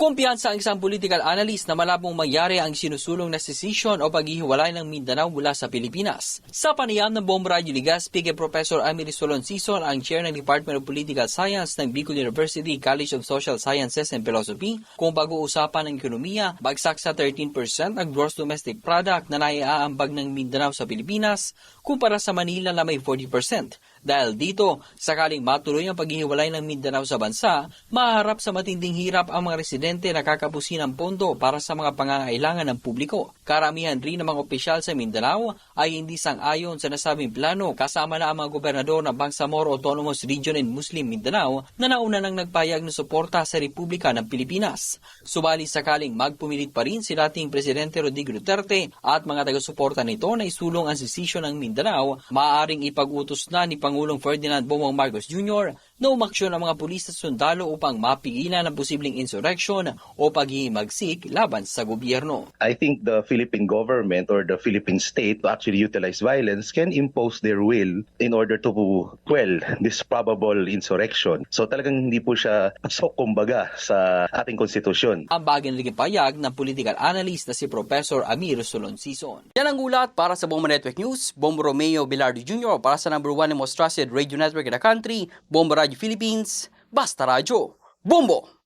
Kumpiyansa ang isang political analyst na malabong mangyari ang sinusulong na secession o paghihiwalay ng Mindanao mula sa Pilipinas. Sa panayam ng Bomb Radio Ligaspi kay Professor Amiri Solon Sison, ang chair ng Department of Political Science ng Bicol University College of Social Sciences and Philosophy, kung pag-uusapan ng ekonomiya, bagsak sa 13% ang gross domestic product na naiaambag ng Mindanao sa Pilipinas kumpara sa Manila na may 40%. Dahil dito, sakaling matuloy ang paghihiwalay ng Mindanao sa bansa, maharap sa matinding hirap ang mga residente na kakapusin ng pondo para sa mga pangangailangan ng publiko. Karamihan rin ng mga opisyal sa Mindanao ay hindi sang-ayon sa nasabing plano kasama na ang mga gobernador ng Bangsamoro Autonomous Region in Muslim Mindanao na nauna nang nagpayag ng suporta sa Republika ng Pilipinas. Subali sakaling magpumilit pa rin si dating Presidente Rodrigo Duterte at mga taga-suporta nito na isulong ang secession ng Mindanao, maaaring ipag-utos na ni Pangulong Ferdinand Bongbong Marcos Jr. na umaksyon ang mga pulis at sundalo upang mapigilan ang posibleng insurrection o paghihimagsik laban sa gobyerno. I think the Philippine government or the Philippine state to actually utilize violence can impose their will in order to quell this probable insurrection. So talagang hindi po siya pasok kumbaga sa ating konstitusyon. Ang bagay naging payag ng political analyst na si Professor Amir Soloncison. Yan ang ulat para sa Bomba Network News, Bombo Romeo Bilardo Jr. para sa number one and most trusted radio network in the country, Bomba Radio Philippines, Basta Radio. Bombo!